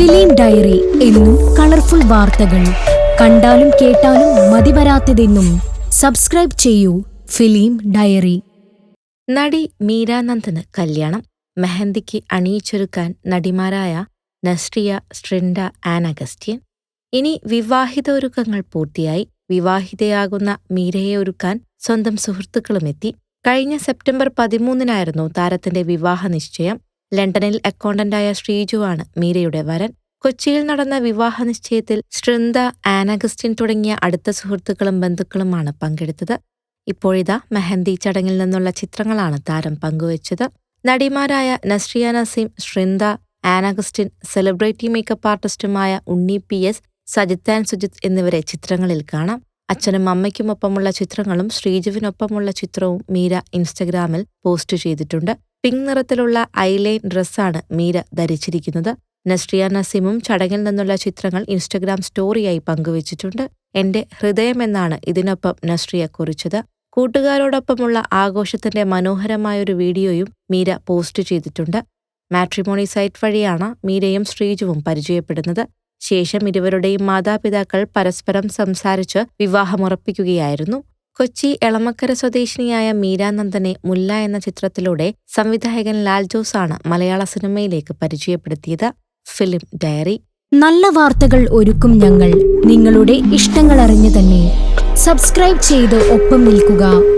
Film diary എന്നും colourful വാർത്തകൾ. കണ്ടാലും കേട്ടാലും മതിവരാത്തതെന്നും സബ്സ്ക്രൈബ് ചെയ്യൂ ഫിലിം ഡയറി. നടി മീരാനന്ദന് കല്യാണം. മെഹന്തിക്ക് അണിയിച്ചൊരുക്കാൻ നടിമാരായ നസ്ട്രിയ സ്ട്രിൻഡ ആൻ അഗസ്റ്റ്യൻ ഇനി വിവാഹിത ഒരുക്കങ്ങൾ പൂർത്തിയായി. വിവാഹിതയാകുന്ന മീരയെ ഒരുക്കാൻ സ്വന്തം സുഹൃത്തുക്കളുമെത്തി. കഴിഞ്ഞ സെപ്റ്റംബർ പതിമൂന്നിനായിരുന്നു താരത്തിന്റെ വിവാഹ നിശ്ചയം. ലണ്ടനിൽ അക്കൗണ്ടന്റായ ശ്രീജുവാണ് മീരയുടെ വരൻ. കൊച്ചിയിൽ നടന്ന വിവാഹ നിശ്ചയത്തിൽ ശൃന്ദ ആനഗസ്റ്റിൻ തുടങ്ങിയ അടുത്ത സുഹൃത്തുക്കളും ബന്ധുക്കളുമാണ് പങ്കെടുത്തത്. ഇപ്പോഴിതാ മെഹന്തി ചടങ്ങിൽ നിന്നുള്ള ചിത്രങ്ങളാണ് താരം പങ്കുവച്ചത്. നടിമാരായ നസ്രിയ നസീം ശൃന്ദ ആനഗസ്റ്റിൻ സെലിബ്രിറ്റി മേക്കപ്പ് ആർട്ടിസ്റ്റുമായ ഉണ്ണി പി എസ് സജിത്താൻ സുജിത് എന്നിവരെ ചിത്രങ്ങളിൽ കാണാം. അച്ഛനും അമ്മയ്ക്കുമൊപ്പമുള്ള ചിത്രങ്ങളും ശ്രീജുവിനൊപ്പമുള്ള ചിത്രവും മീര ഇൻസ്റ്റഗ്രാമിൽ പോസ്റ്റ് ചെയ്തിട്ടുണ്ട്. പിങ്ക് നിറത്തിലുള്ള ഐലൈൻ ഡ്രസ്സാണ് മീര ധരിച്ചിരിക്കുന്നത്. നസ്രിയ നസീമും ചടങ്ങിൽ നിന്നുള്ള ചിത്രങ്ങൾ ഇൻസ്റ്റഗ്രാം സ്റ്റോറിയായി പങ്കുവച്ചിട്ടുണ്ട്. എന്റെ ഹൃദയമെന്നാണ് ഇതിനൊപ്പം നസ്രിയ കുറിച്ചത്. കൂട്ടുകാരോടൊപ്പമുള്ള ആഘോഷത്തിന്റെ മനോഹരമായൊരു വീഡിയോയും മീര പോസ്റ്റ് ചെയ്തിട്ടുണ്ട്. മാട്രിമോണി സൈറ്റ് വഴിയാണ് മീരയും ശ്രീജുവും പരിചയപ്പെടുന്നത്. ശേഷം ഇരുവരുടെയും മാതാപിതാക്കൾ പരസ്പരം സംസാരിച്ച് വിവാഹമുറപ്പിക്കുകയായിരുന്നു. കൊച്ചി എളമക്കര സ്വദേശിനിയായ മീരാനന്ദനെ മുല്ല എന്ന ചിത്രത്തിലൂടെ സംവിധായകൻ ലാൽ ജോസ് ആണ് മലയാള സിനിമയിലേക്ക് പരിചയപ്പെടുത്തിയത്. Film diary. നല്ല വാർത്തകൾ ഒരുക്കും ഞങ്ങൾ. നിങ്ങളുടെ ഇഷ്ടങ്ങൾ അറിഞ്ഞു തന്നെ. സബ്സ്ക്രൈബ് ചെയ്ത് ഒപ്പം നിൽക്കുക.